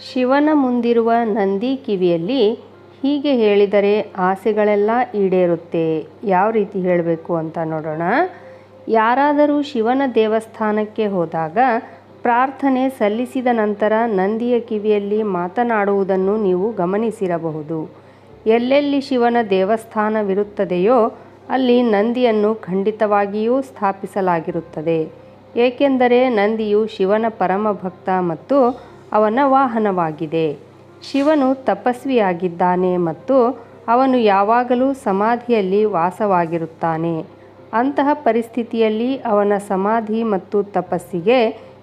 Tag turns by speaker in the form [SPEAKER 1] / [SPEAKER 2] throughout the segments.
[SPEAKER 1] ಶಿವನ ಮುಂದಿರುವ ನಂದಿ ಕಿವಿಯಲ್ಲಿ ಹೀಗೆ ಹೇಳಿದರೆ ಆಸೆಗಳೆಲ್ಲ ಈಡೇರುತ್ತೆ. ಯಾವ ರೀತಿ ಹೇಳಬೇಕು ಅಂತ ನೋಡೋಣ. ಯಾರಾದರೂ ಶಿವನ ದೇವಸ್ಥಾನಕ್ಕೆ ಹೋದಾಗ ಪ್ರಾರ್ಥನೆ ಸಲ್ಲಿಸಿದ ನಂತರ ನಂದಿಯ ಕಿವಿಯಲ್ಲಿ ಮಾತನಾಡುವುದನ್ನು ನೀವು ಗಮನಿಸಿರಬಹುದು. ಎಲ್ಲೆಲ್ಲಿ ಶಿವನ ದೇವಸ್ಥಾನವಿರುತ್ತದೆಯೋ ಅಲ್ಲಿ ನಂದಿಯನ್ನು ಖಂಡಿತವಾಗಿಯೂ ಸ್ಥಾಪಿಸಲಾಗಿರುತ್ತದೆ. ಏಕೆಂದರೆ ನಂದಿಯು ಶಿವನ ಪರಮ ಭಕ್ತ ಮತ್ತು ಅವನ ವಾಹನವಾಗಿದೆ. ಶಿವನು ತಪಸ್ವಿಯಾಗಿದ್ದಾನೆ ಮತ್ತು ಅವನು ಯಾವಾಗಲೂ ಸಮಾಧಿಯಲ್ಲಿ ವಾಸವಾಗಿರುತ್ತಾನೆ. ಅಂತಹ ಪರಿಸ್ಥಿತಿಯಲ್ಲಿ ಅವನ ಸಮಾಧಿ ಮತ್ತು ತಪಸ್ಸಿಗೆ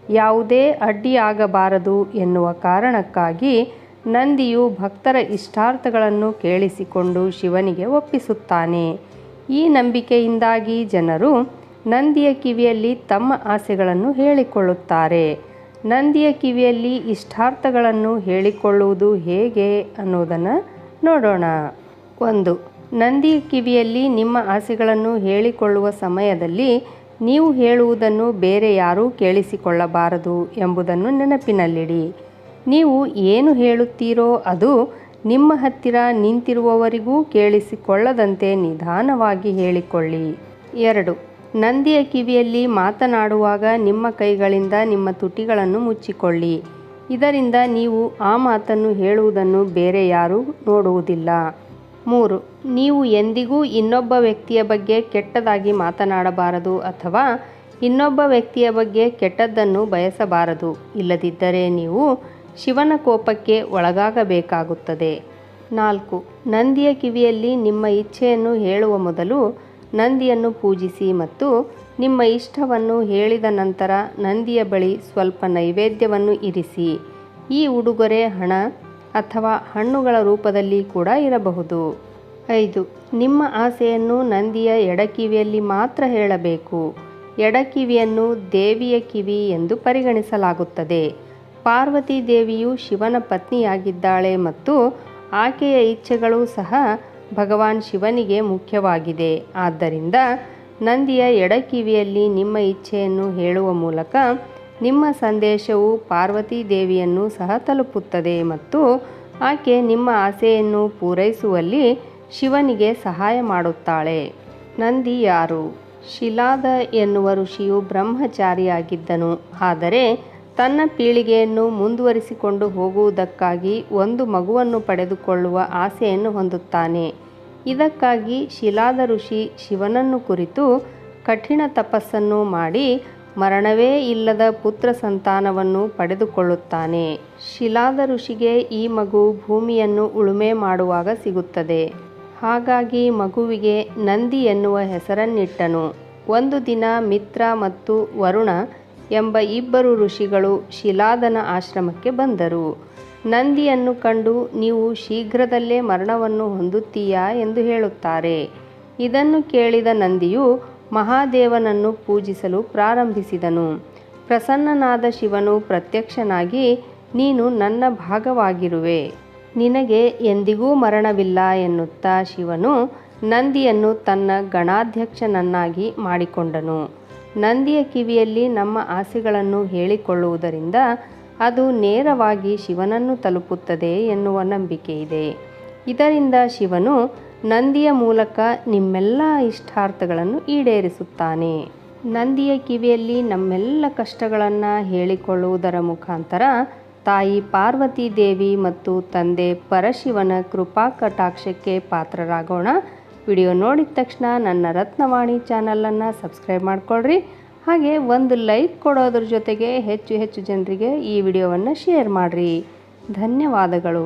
[SPEAKER 1] ಯಾವುದೇ ಅಡ್ಡಿಯಾಗಬಾರದು ಎನ್ನುವ ಕಾರಣಕ್ಕಾಗಿ ನಂದಿಯು ಭಕ್ತರ ಇಷ್ಟಾರ್ಥಗಳನ್ನು ಕೇಳಿಸಿಕೊಂಡು ಶಿವನಿಗೆ ಒಪ್ಪಿಸುತ್ತಾನೆ. ಈ ನಂಬಿಕೆಯಿಂದಾಗಿ ಜನರು ನಂದಿಯ ಕಿವಿಯಲ್ಲಿ ತಮ್ಮ ಆಸೆಗಳನ್ನು ಹೇಳಿಕೊಳ್ಳುತ್ತಾರೆ. ನಂದಿಯ ಕಿವಿಯಲ್ಲಿ ಇಷ್ಟಾರ್ಥಗಳನ್ನು ಹೇಳಿಕೊಳ್ಳುವುದು ಹೇಗೆ ಅನ್ನೋದನ್ನು ನೋಡೋಣ. ಒಂದು, ನಂದಿಯ ಕಿವಿಯಲ್ಲಿ ನಿಮ್ಮ ಆಸೆಗಳನ್ನು ಹೇಳಿಕೊಳ್ಳುವ ಸಮಯದಲ್ಲಿ ನೀವು ಹೇಳುವುದನ್ನು ಬೇರೆ ಯಾರೂ ಕೇಳಿಸಿಕೊಳ್ಳಬಾರದು ಎಂಬುದನ್ನು ನೆನಪಿನಲ್ಲಿಡಿ. ನೀವು ಏನು ಹೇಳುತ್ತೀರೋ ಅದು ನಿಮ್ಮ ಹತ್ತಿರ ನಿಂತಿರುವವರಿಗೂ ಕೇಳಿಸಿಕೊಳ್ಳದಂತೆ ನಿಧಾನವಾಗಿ ಹೇಳಿಕೊಳ್ಳಿ. ಎರಡು ನಂದಿಯ ಕಿವಿಯಲ್ಲಿ ಮಾತನಾಡುವಾಗ ನಿಮ್ಮ ಕೈಗಳಿಂದ ನಿಮ್ಮ ತುಟಿಗಳನ್ನು ಮುಚ್ಚಿಕೊಳ್ಳಿ. ಇದರಿಂದ ನೀವು ಆ ಮಾತನ್ನು ಹೇಳುವುದನ್ನು ಬೇರೆ ಯಾರೂ ನೋಡುವುದಿಲ್ಲ. ಮೂರು, ನೀವು ಎಂದಿಗೂ ಇನ್ನೊಬ್ಬ ವ್ಯಕ್ತಿಯ ಬಗ್ಗೆ ಕೆಟ್ಟದಾಗಿ ಮಾತನಾಡಬಾರದು ಅಥವಾ ಇನ್ನೊಬ್ಬ ವ್ಯಕ್ತಿಯ ಬಗ್ಗೆ ಕೆಟ್ಟದ್ದನ್ನು ಬಯಸಬಾರದು. ಇಲ್ಲದಿದ್ದರೆ ನೀವು ಶಿವನ ಕೋಪಕ್ಕೆ ಒಳಗಾಗಬೇಕಾಗುತ್ತದೆ. ನಾಲ್ಕು, ನಂದಿಯ ಕಿವಿಯಲ್ಲಿ ನಿಮ್ಮ ಇಚ್ಛೆಯನ್ನು ಹೇಳುವ ಮೊದಲು ನಂದಿಯನ್ನು ಪೂಜಿಸಿ ಮತ್ತು ನಿಮ್ಮ ಇಷ್ಟವನ್ನು ಹೇಳಿದ ನಂತರ ನಂದಿಯ ಬಳಿ ಸ್ವಲ್ಪ ನೈವೇದ್ಯವನ್ನು ಇರಿಸಿ. ಈ ಉಡುಗೊರೆ ಹಣ ಅಥವಾ ಹಣ್ಣುಗಳ ರೂಪದಲ್ಲಿ ಕೂಡ ಇರಬಹುದು. ಐದು. ನಿಮ್ಮ ಆಸೆಯನ್ನು ನಂದಿಯ ಎಡಕಿವಿಯಲ್ಲಿ ಮಾತ್ರ ಹೇಳಬೇಕು. ಎಡಕಿವಿಯನ್ನು ದೇವಿಯ ಕಿವಿ ಎಂದು ಪರಿಗಣಿಸಲಾಗುತ್ತದೆ. ಪಾರ್ವತಿ ದೇವಿಯು ಶಿವನ ಪತ್ನಿಯಾಗಿದ್ದಾಳೆ ಮತ್ತು ಆಕೆಯ ಇಚ್ಛೆಗಳು ಸಹ ಭಗವಾನ್ ಶಿವನಿಗೆ ಮುಖ್ಯವಾಗಿದೆ. ಆದ್ದರಿಂದ ನಂದಿಯ ಎಡಕಿವಿಯಲ್ಲಿ ನಿಮ್ಮ ಇಚ್ಛೆಯನ್ನು ಹೇಳುವ ಮೂಲಕ ನಿಮ್ಮ ಸಂದೇಶವು ಪಾರ್ವತಿ ದೇವಿಯನ್ನು ಸಹ ತಲುಪುತ್ತದೆ ಮತ್ತು ಆಕೆ ನಿಮ್ಮ ಆಸೆಯನ್ನು ಪೂರೈಸುವಲ್ಲಿ ಶಿವನಿಗೆ ಸಹಾಯ ಮಾಡುತ್ತಾಳೆ. ನಂದಿ ಯಾರು? ಶಿಲಾದ ಎನ್ನುವ ಋಷಿಯು ಬ್ರಹ್ಮಚಾರಿಯಾಗಿದ್ದನು. ಆದರೆ ತನ್ನ ಪೀಳಿಗೆಯನ್ನು ಮುಂದುವರಿಸಿಕೊಂಡು ಹೋಗುವುದಕ್ಕಾಗಿ ಒಂದು ಮಗುವನ್ನು ಪಡೆದುಕೊಳ್ಳುವ ಆಸೆಯನ್ನು ಹೊಂದುತ್ತಾನೆ. ಇದಕ್ಕಾಗಿ ಶಿಲಾದ ಋಷಿ ಶಿವನನ್ನು ಕುರಿತು ಕಠಿಣ ತಪಸ್ಸನ್ನು ಮಾಡಿ ಮರಣವೇ ಇಲ್ಲದ ಪುತ್ರ ಸಂತಾನವನ್ನು ಪಡೆದುಕೊಳ್ಳುತ್ತಾನೆ. ಶಿಲಾದ ಋಷಿಗೆ ಈ ಮಗು ಭೂಮಿಯನ್ನು ಉಳುಮೆ ಮಾಡುವಾಗ ಸಿಗುತ್ತದೆ. ಹಾಗಾಗಿ ಮಗುವಿಗೆ ನಂದಿ ಎನ್ನುವ ಹೆಸರನ್ನಿಟ್ಟನು. ಒಂದು ದಿನ ಮಿತ್ರ ಮತ್ತು ವರುಣ ಎಂಬ ಇಬ್ಬರು ಋಷಿಗಳು ಶಿಲಾದನ ಆಶ್ರಮಕ್ಕೆ ಬಂದರು. ನಂದಿಯನ್ನು ಕಂಡು ನೀವು ಶೀಘ್ರದಲ್ಲೇ ಮರಣವನ್ನು ಹೊಂದುತ್ತೀಯಾ ಎಂದು ಹೇಳುತ್ತಾರೆ. ಇದನ್ನು ಕೇಳಿದ ನಂದಿಯು ಮಹಾದೇವನನ್ನು ಪೂಜಿಸಲು ಪ್ರಾರಂಭಿಸಿದನು. ಪ್ರಸನ್ನನಾದ ಶಿವನು ಪ್ರತ್ಯಕ್ಷನಾಗಿ, ನೀನು ನನ್ನ ಭಾಗವಾಗಿರುವೆ. ನಿನಗೆ ಎಂದಿಗೂ ಮರಣವಿಲ್ಲ ಎನ್ನುತ್ತಾ ಶಿವನು ನಂದಿಯನ್ನು ತನ್ನ ಗಣಾಧ್ಯಕ್ಷನನ್ನಾಗಿ ಮಾಡಿಕೊಂಡನು. ನಂದಿಯ ಕಿವಿಯಲ್ಲಿ ನಮ್ಮ ಆಸೆಗಳನ್ನು ಹೇಳಿಕೊಳ್ಳುವುದರಿಂದ ಅದು ನೇರವಾಗಿ ಶಿವನನ್ನು ತಲುಪುತ್ತದೆ ಎನ್ನುವ ನಂಬಿಕೆ ಇದೆ ಇದರಿಂದ ಶಿವನು ನಂದಿಯ ಮೂಲಕ ನಿಮ್ಮೆಲ್ಲ ಇಷ್ಟಾರ್ಥಗಳನ್ನು ಈಡೇರಿಸುತ್ತಾನೆ. ನಂದಿಯ ಕಿವಿಯಲ್ಲಿ ನಮ್ಮೆಲ್ಲ ಕಷ್ಟಗಳನ್ನು ಹೇಳಿಕೊಳ್ಳುವುದರ ಮುಖಾಂತರ ತಾಯಿ ಪಾರ್ವತಿ ದೇವಿ ಮತ್ತು ತಂದೆ ಪರಶಿವನ ಕೃಪಾ ಕಟಾಕ್ಷಕ್ಕೆ ಪಾತ್ರರಾಗೋಣ. ವಿಡಿಯೋ ನೋಡಿದ ತಕ್ಷಣ ನನ್ನ ರತ್ನವಾಣಿ ಚಾನಲನ್ನು ಸಬ್ಸ್ಕ್ರೈಬ್ ಮಾಡ್ಕೊಳ್ರಿ. ಹಾಗೆ ಒಂದು ಲೈಕ್ ಕೊಡೋದ್ರ ಜೊತೆಗೆ ಹೆಚ್ಚು ಹೆಚ್ಚು ಜನರಿಗೆ ಈ ವಿಡಿಯೋವನ್ನು ಶೇರ್ ಮಾಡಿರಿ. ಧನ್ಯವಾದಗಳು.